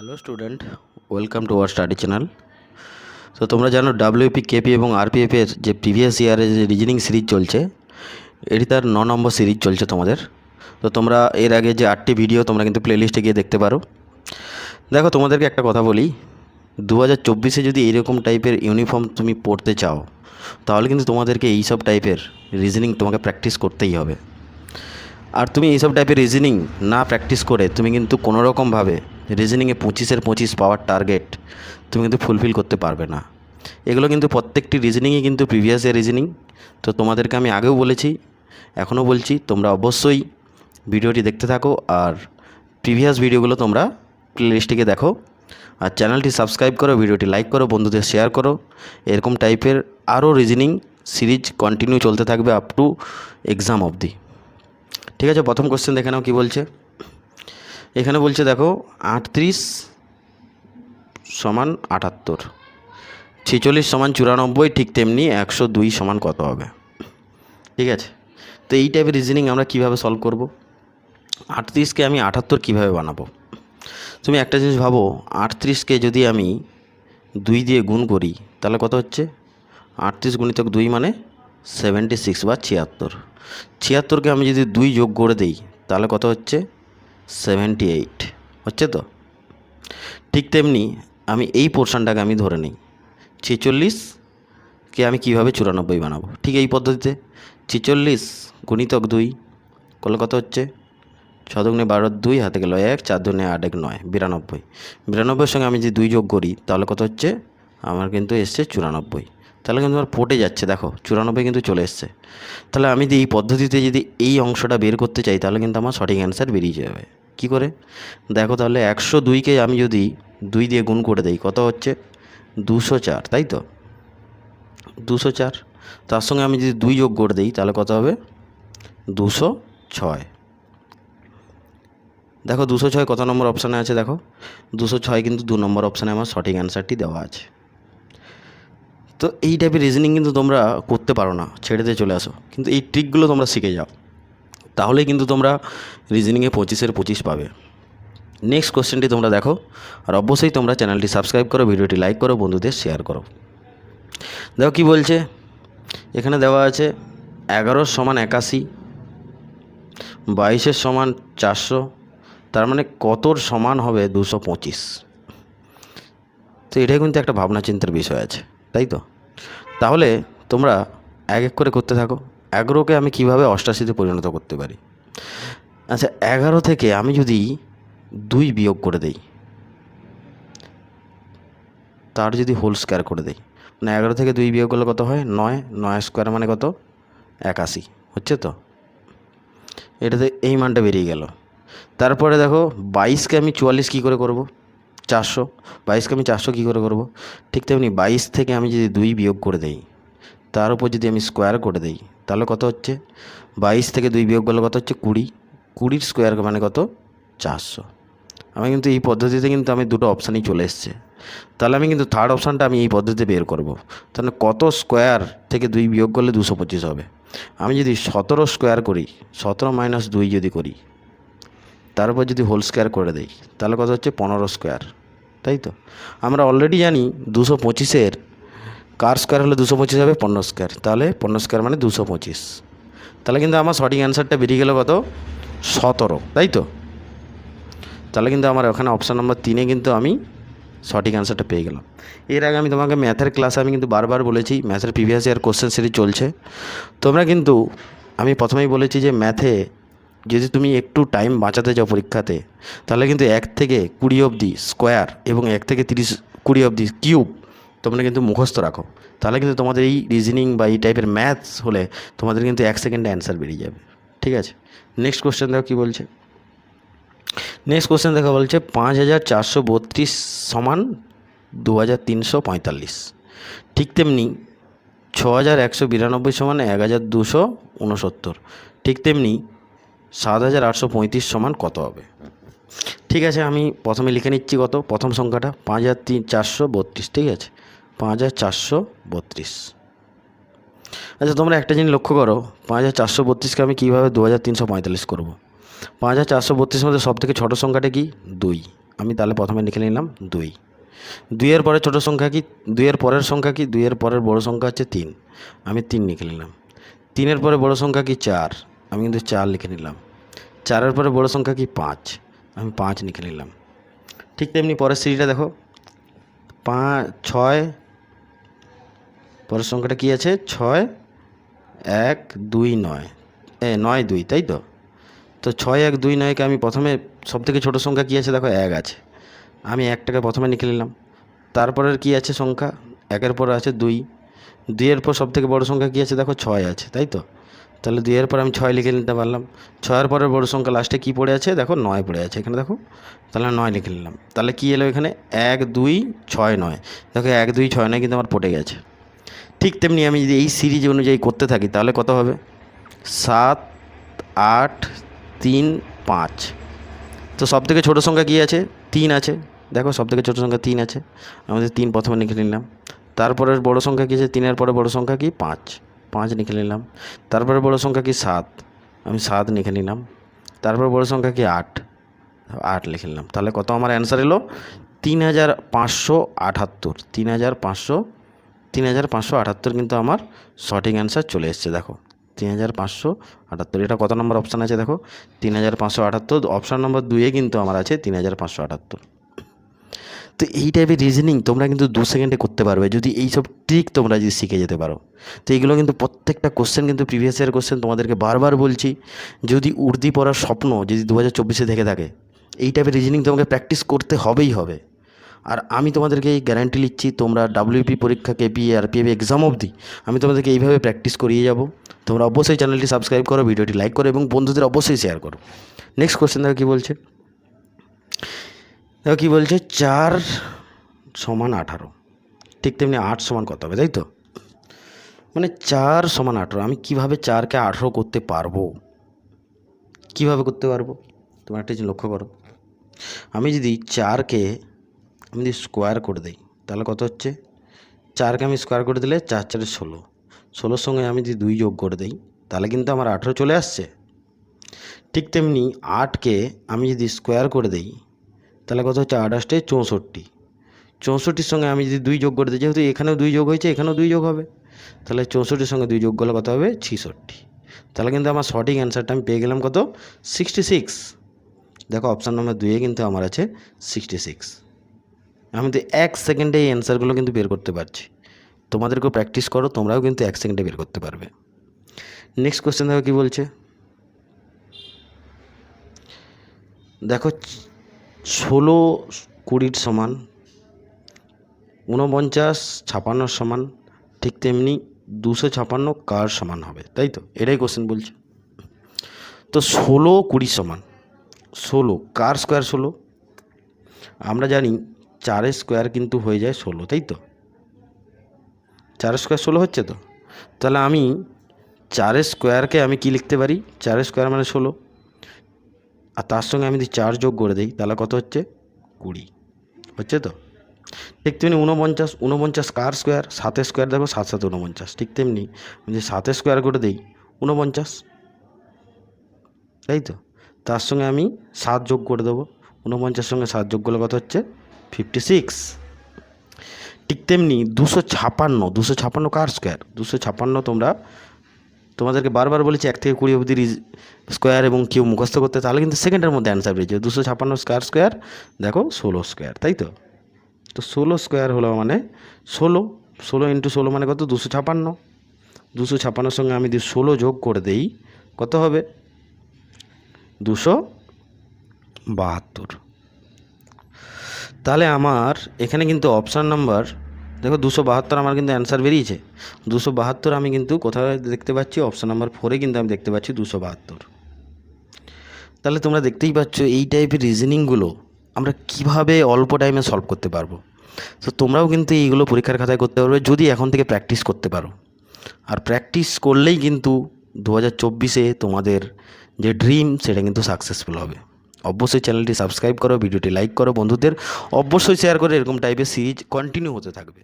Hello student welcome to our study channel তো তোমরা জানো ডাব্লিউপি কেপি এবং আরপিএফ এর যে প্রিভিয়াস ইয়ারে যে রিজনিং সিরিজ চলছে, এটি তার ন নম্বর সিরিজ চলছে তোমাদের। তো তোমরা এর আগে যে আটটি ভিডিও তোমরা কিন্তু প্লেলিস্টে গিয়ে দেখতে পারো। দেখো, তোমাদেরকে একটা কথা বলি। দু হাজার চব্বিশে যদি এইরকম টাইপের ইউনিফর্ম তুমি পড়তে চাও, তাহলে কিন্তু তোমাদেরকে এইসব টাইপের রিজনিং তোমাকে প্র্যাকটিস করতেই হবে। আর তুমি এইসব টাইপের রিজনিং না প্র্যাকটিস করে, তুমি কিন্তু কোনো রকমভাবে রিজনিংয়ে পঁচিশের পঁচিশ পাওয়ার টার্গেট তুমি কিন্তু ফুলফিল করতে পারবে না। এগুলো কিন্তু প্রত্যেকটি রিজনিংই কিন্তু প্রিভিয়াস ইয়ার রিজনিং তো তোমাদেরকে আমি আগেও বলেছি, এখনও বলছি, তোমরা অবশ্যই ভিডিওটি দেখতে থাকো আর প্রিভিয়াস ভিডিওগুলো তোমরা প্লেলিস্টটিকে দেখো। আর চ্যানেলটি সাবস্ক্রাইব করো, ভিডিওটি লাইক করো, বন্ধুদের শেয়ার করো। এরকম টাইপের আরও রিজনিং সিরিজ কন্টিনিউ চলতে থাকবে আপ টু এক্সাম অবধি। ঠিক আছে, প্রথম কোশ্চেন দেখে নাও কী বলছে। এখানে বলছে দেখো, আটত্রিশ সমান আটাত্তর। ছেচল্লিশ সমান চুরানব্বই, ঠিক তেমনি একশো দুই সমান কত হবে? ঠিক আছে? তো এই টাইপের রিজনিং আমরা কীভাবে সলভ করব? আটত্রিশকে আমি আটাত্তর কীভাবে বানাবো? তুমি একটা জিনিস ভাবো, আটত্রিশকে যদি আমি দুই দিয়ে গুণ করি, তাহলে কত হচ্ছে? আটত্রিশ গুণিতক দুই মানে সেভেন্টি সিক্স বা ছিয়াত্তর। ছিয়াত্তরকে আমি যদি দুই যোগ করে দিই, তাহলে কত হচ্ছে? সেভেন্টি এইট হচ্ছে তো? ঠিক তেমনি আমি এই পোর্শনটাকে আমি ধরে নিই। ছেচল্লিশকে আমি কীভাবে চুরানব্বই বানাবো? ঠিক এই পদ্ধতিতে। ছেচল্লিশ গুণিতক দুই, করলে কত হচ্ছে? ছদগুণে বারো দুই, হাতে গেল এক, চার দুনে আট এক নয়, বিরানব্বই। বিরানব্বইয়ের সঙ্গে আমি যদি দুই যোগ করি, তাহলে কত হচ্ছে? আমার কিন্তু এসছে চুরানব্বই। তাহলে কিন্তু আমার পটে যাচ্ছে, দেখো, চুরানব্বই কিন্তু চলে এসছে। তাহলে আমি যদি এই পদ্ধতিতে যদি এই অংশটা বের করতে চাই, তাহলে কিন্তু আমার সঠিক অ্যান্সার বেরিয়ে যাবে। কি করে? দেখো তাহলে একশো দুইকে আমি যদি দুই দিয়ে গুণ করে দেই, কত হচ্ছে? দুশো চার, তাই তো? দুশো চার, তার সঙ্গে আমি যদি দুই যোগ করে দিই, তাহলে কত হবে? দুশো ছয়। দেখো দুশো ছয় কত নম্বর অপশানে আছে দেখো? দুশো ছয় কিন্তু দু নম্বর অপশানে আমার সঠিক অ্যান্সারটি দেওয়া আছে। তো এই টাইপের রিজনিং কিন্তু তোমরা করতে পারো না, ছেড়ে দিয়ে চলে আসো। কিন্তু এই ট্রিকগুলো তোমরা শিখে যাও। তাহলেই কিন্তু তোমরা রিজনিংয়ে পঁচিশের পঁচিশ পাবে। নেক্সট কোশ্চেনটি তোমরা দেখো, আর অবশ্যই তোমরা চ্যানেলটি সাবস্ক্রাইব করো, ভিডিওটি লাইক করো, বন্ধুদের শেয়ার করো। দেখো কি বলছে? এখানে দেওয়া আছে এগারো সমান একাশি, বাইশের সমান চারশো, তার মানে কতর সমান হবে দুশো পঁচিশ? তো এটাই কিন্তু একটা ভাবনা চিন্তার বিষয় আছে, তাই তো? তাহলে তোমরা এক এক করে করতে থাকো। এগারোকে আমি কীভাবে অষ্টাশিতে পরিণত করতে পারি? আচ্ছা এগারো থেকে আমি যদি দুই বিয়োগ করে দেই, তার যদি হোল স্কোয়ার করে দেই মানে এগারো থেকে দুই বিয়োগ করলে কত হয়? নয়। নয় স্কোয়ার মানে কত? একাশি। হচ্ছে তো? এটাতে এই মানটা বেরিয়ে গেল। তারপরে দেখো, বাইশকে আমি চুয়াল্লিশ কী করে করব? চারশো। বাইশকে আমি চারশো কী করে করব? ঠিক তেমনি বাইশ থেকে আমি যদি দুই বিয়োগ করে দেই তার উপর যদি আমি স্কোয়ার করে দেই, তাহলে কত হচ্ছে? বাইশ থেকে দুই বিয়োগ করলে কত হচ্ছে? কুড়ি। কুড়ির স্কোয়ার মানে কত? চারশো। আমি কিন্তু এই পদ্ধতিতে কিন্তু আমি দুটো অপশানই চলে এসছে। তাহলে আমি কিন্তু থার্ড অপশানটা আমি এই পদ্ধতিতে বের করব। তাহলে কত স্কোয়ার থেকে দুই বিয়োগ করলে দুশো পঁচিশ হবে? আমি যদি সতেরো স্কোয়ার করি, সতেরো মাইনাস দুই যদি করি তারপর যদি হোল স্কোয়ার করে দেই, তাহলে কত হচ্ছে? পনেরো স্কোয়ার তাই তো? আমরা অলরেডি জানি দুশো পঁচিশের কার স্কোয়ার হলে দুশো পঁচিশ হবে? পনেরো স্কোয়ার তাহলে পনেরো স্কোয়ার মানে দুশো পঁচিশ। তাহলে কিন্তু আমার সঠিক অ্যান্সারটা বেরিয়ে গেল কত? সতেরো। তাই তো? তাহলে কিন্তু আমার ওখানে অপশান নম্বর তিনে কিন্তু আমি সঠিক অ্যান্সারটা পেয়ে গেলাম। এর আগে আমি তোমাকে ম্যাথের ক্লাসে আমি কিন্তু বারবার বলেছি ম্যাথের প্রিভিয়াস ইয়ার কোশ্চেন সিরিজ চলছে। তোমরা কিন্তু, আমি প্রথমেই বলেছি যে ম্যাথে যদি তুমি একটু টাইম বাঁচাতে চাও পরীক্ষাতে, তাহলে কিন্তু এক থেকে কুড়ি অবধি স্কোয়ার এবং এক থেকে তিরিশ, কুড়ি অবধি কিউব তোমরা কিন্তু মুখস্থ রাখো। তাহলে কিন্তু তোমাদের এই রিজনিং বা এই টাইপের ম্যাথস হলে তোমাদের কিন্তু এক সেকেন্ডে অ্যান্সার বেরিয়ে যাবে। ঠিক আছে? নেক্সট কোশ্চেন দেখো কী বলছে? নেক্সট কোশ্চেন দেখা বলছে, পাঁচ হাজার চারশো বত্রিশ সমান দু হাজার তিনশো পঁয়তাল্লিশ। ঠিক তেমনি ছ হাজার একশো বিরানব্বই সমান এক হাজার দুশো উনসত্তর। ঠিক তেমনি সাত হাজার আটশো পঁয়ত্রিশ সমান কত হবে? ঠিক আছে, আমি প্রথমে লিখে নিচ্ছি কত? প্রথম সংখ্যাটা, পাঁচ হাজার তিন চারশো বত্রিশ। ঠিক আছে? পাঁচ হাজার চারশো বত্রিশ। আচ্ছা তোমরা একটা জিনিস লক্ষ্য করো, পাঁচ হাজার চারশো বত্রিশকে আমি কীভাবে দু হাজার তিনশো পঁয়তাল্লিশ করব? পাঁচ হাজার চারশো বত্রিশের মধ্যে সব থেকে ছোটো সংখ্যাটা কি? দুই। আমি তাহলে প্রথমে লিখে নিলাম দুই। দুইয়ের পরে ছোটো সংখ্যা কি? দুইয়ের পরের সংখ্যা কি? দুইয়ের পরের বড় সংখ্যা হচ্ছে তিন। আমি তিন লিখে নিলাম। তিনের পরে বড় সংখ্যা কি? চার। আমি কিন্তু চার লিখে নিলাম। চারের পরে বড় সংখ্যা কি? পাঁচ। আমি পাঁচ লিখে নিলাম। ঠিক তেমনি পরের সিঁড়িটা দেখো। পাঁচ ছয় পরের সংখ্যাটা কী আছে? ছয়, এক, দুই, নয়। এ, নয়, দুই, তাই তো? তো ছয়, এক, দুই, নয়কে আমি প্রথমে সবথেকে ছোটো সংখ্যা কী আছে? দেখো, এক আছে। আমি একটাকে প্রথমে লিখে নিলাম। তারপরের কী আছে সংখ্যা? একের পর আছে দুই। দুইয়ের পর সবথেকে বড় সংখ্যা কী আছে? দেখো, ছয় আছে, তাই তো? তাহলে দুইয়ের পর আমি ছয় লিখে নিতে পারলাম। ছয়ের পরের বড় সংখ্যা লাস্টে কী পড়ে আছে? দেখো, নয় পড়ে আছে। এখানে দেখো, তাহলে নয় লিখে নিলাম। তাহলে কী এলো এখানে? এক, দুই, ছয়, নয়। দেখো, এক, দুই, ছয়, নয় কিন্তু আমার পড়ে গেছে। ঠিক তেমনি আমি যদি এই সিরিজ অনুযায়ী করতে থাকি, তাহলে কত হবে? সাত, আট, তিন, পাঁচ। তো সব থেকে ছোটো সংখ্যা কী আছে? তিন আছে। দেখো সব থেকে ছোটো সংখ্যা তিন আছে। আমাদের তিন প্রথমে লিখে নিলাম। তারপরে বড় সংখ্যা কী আছে? তিনের পরে বড় সংখ্যা কি? পাঁচ। পাঁচ লিখে নিলাম। তারপরে বড় সংখ্যা কি? সাত। আমি সাত লিখে নিলাম। তারপরে বড় সংখ্যা কি? আট। আট লিখে নিলাম। তাহলে কত? আমার অ্যান্সার এলো তিন হাজার পাঁচশো আটাত্তর। তিন হাজার পাঁচশো তিন হাজার পাঁচশো আটাত্তর কিন্তু আমার সঠিক অ্যান্সার চলে এসছে, দেখো। তিন হাজার পাঁচশো আটাত্তর, এটা কত নম্বর অপশান আছে, দেখো? তিন হাজার পাঁচশো আটাত্তর অপশান নম্বর দুয়ে কিন্তু আমার আছে তিন হাজার পাঁচশো আটাত্তর। তো এই টাইপের রিজনিং তোমরা কিন্তু দু সেকেন্ডে করতে পারবে, যদি এই সব ট্রিক তোমরা যদি শিখে যেতে পারো। তো এইগুলো কিন্তু প্রত্যেকটা কোশ্চেন কিন্তু প্রিভিয়াস ইয়ার কোশ্চেন তোমাদেরকে বারবার বলছি, যদি উর্দি পড়ার স্বপ্ন যদি দু হাজার চব্বিশে থেকে থাকে, এই টাইপের রিজনিং তোমাকে প্র্যাকটিস করতে হবেই হবে। আর আমি তোমাদেরকে এই গ্যারান্টি নিচ্ছি তোমরা ডাব্লিউপি পরীক্ষা কেপি আর পিএবি এক্সাম অবধি আমি তোমাদেরকে এইভাবে প্র্যাকটিস করিয়ে যাব। তোমরা অবশ্যই চ্যানেলটি সাবস্ক্রাইব করো, ভিডিওটি লাইক করো এবং বন্ধুদের অবশ্যই শেয়ার করো। নেক্সট কোশ্চেন দেখো কী বলছে? দেখো কী বলছে? চার সমান আঠারো। ঠিক তেমনি আট সমান কত হবে, তাই তো? মানে চার সমান আঠারো, আমি কীভাবে চারকে আঠারো করতে পারব? কীভাবে করতে পারব? তোমার একটা জিনিস লক্ষ্য করো। আমি যদি চারকে আমি যদি স্কোয়ার করে দিই। তাহলে কত হচ্ছে? চারকে আমি স্কোয়ার করে দিলে চার চারে ষোলো। ষোলোর সঙ্গে আমি যদি দুই যোগ করে দিই, তাহলে কিন্তু আমার আঠেরো চলে আসছে। ঠিক তেমনি আটকে আমি যদি স্কোয়ার করে দিই, তাহলে কত হচ্ছে? আঠাশটে চৌষট্টি। চৌষট্টির সঙ্গে আমি যদি দুই যোগ করে দিই, যেহেতু এখানেও দুই যোগ হয়েছে, এখানেও দুই যোগ হবে। তাহলে চৌষট্টির সঙ্গে দুই যোগ করলে কত হবে? ছিষট্টি। তাহলে কিন্তু আমার সঠিক অ্যান্সারটা আমি পেয়ে গেলাম কত? সিক্সটি সিক্স দেখো অপশান নম্বর দুইয়ে কিন্তু আমার আছে সিক্সটি সিক্স আমি তো এক সেকেন্ডে এই অ্যান্সারগুলো কিন্তু বের করতে পারছি। তোমাদেরকেও প্র্যাকটিস করো, তোমরাও কিন্তু এক সেকেন্ডে বের করতে পারবে। নেক্সট কোশ্চেন দেখো কী বলছে? দেখো, ষোলো কুড়ির সমান, ঊনপঞ্চাশ ছাপান্নর সমান, ঠিক তেমনি দুশো ছাপান্ন কার সমান হবে? তাই তো? এটাই কোশ্চেন বলছে। তো ষোলো কুড়ি সমান, ষোলো, কার স্কোয়ার ষোলো? আমরা জানি চারের স্কোয়ার কিন্তু হয়ে যায় ষোলো, তাই তো? চারের স্কোয়ার ষোলো হচ্ছে তো? তাহলে আমি চারের স্কোয়ারকে আমি কি লিখতে পারি? চারের স্কোয়ার মানে ষোলো। আর তার সঙ্গে আমি যদি চার যোগ করে দিই, তাহলে কত হচ্ছে? কুড়ি। হচ্ছে তো? ঠিক তেমনি ঊনপঞ্চাশ ঊনপঞ্চাশ কার স্কোয়ার? সাতের স্কোয়ার দেখো, সাত সাত, ঊনপঞ্চাশ। ঠিক তেমনি যদি সাতের স্কোয়ার করে দিই, ঊনপঞ্চাশ। তাই তো? তার সঙ্গে আমি সাত যোগ করে দেবো। ঊনপঞ্চাশ সঙ্গে সাত যোগ করলে কত হচ্ছে? ফিফটি সিক্স ঠিক তেমনি দুশো ছাপান্ন দুশো ছাপান্ন কার স্কোয়ার দুশো ছাপান্ন তোমরা, তোমাদেরকে বারবার বলেছি এক থেকে কুড়ি অবধি স্কোয়ার এবং কেউ মুখস্থ করতে, তাহলে কিন্তু সেকেন্ডের মধ্যে অ্যান্সার পেয়েছে দুশো ছাপান্ন স্কোয়ার স্কোয়ার দেখো ষোলো স্কোয়ার তাই তো? তো ষোলো স্কোয়ার হলো মানে ষোলো। ষোলো ইন্টু ষোলো মানে কত? দুশো ছাপান্ন। দুশো ছাপান্নর সঙ্গে আমি যদি ষোলো যোগ করে দেই, কত হবে? দুশো বাহাত্তর। তাহলে আমার এখানে কিন্তু অপশান নাম্বার দেখো দুশো বাহাত্তর আমার কিন্তু অ্যান্সার বেরিয়েছে। দুশো বাহাত্তর আমি কিন্তু কোথায় দেখতে পাচ্ছি? অপশান নাম্বার ফোরে কিন্তু আমি দেখতে পাচ্ছি দুশো বাহাত্তর। তাহলে তোমরা দেখতেই পাচ্ছ এই টাইপের রিজনিংগুলো আমরা কীভাবে অল্প টাইমে সলভ করতে পারব। তো তোমরাও কিন্তু এইগুলো পরীক্ষার খাতায় করতে পারবে, যদি এখন থেকে প্র্যাকটিস করতে পারো। আর প্র্যাকটিস করলেই কিন্তু দু হাজার চব্বিশে তোমাদের যে ড্রিম সেটা কিন্তু সাকসেসফুল হবে। অবশ্যই চ্যানেলটি সাবস্ক্রাইব করো, ভিডিওটি লাইক করো, বন্ধুদের অবশ্যই শেয়ার করে, এরকম টাইপের সিরিজ কন্টিনিউ হতে থাকবে।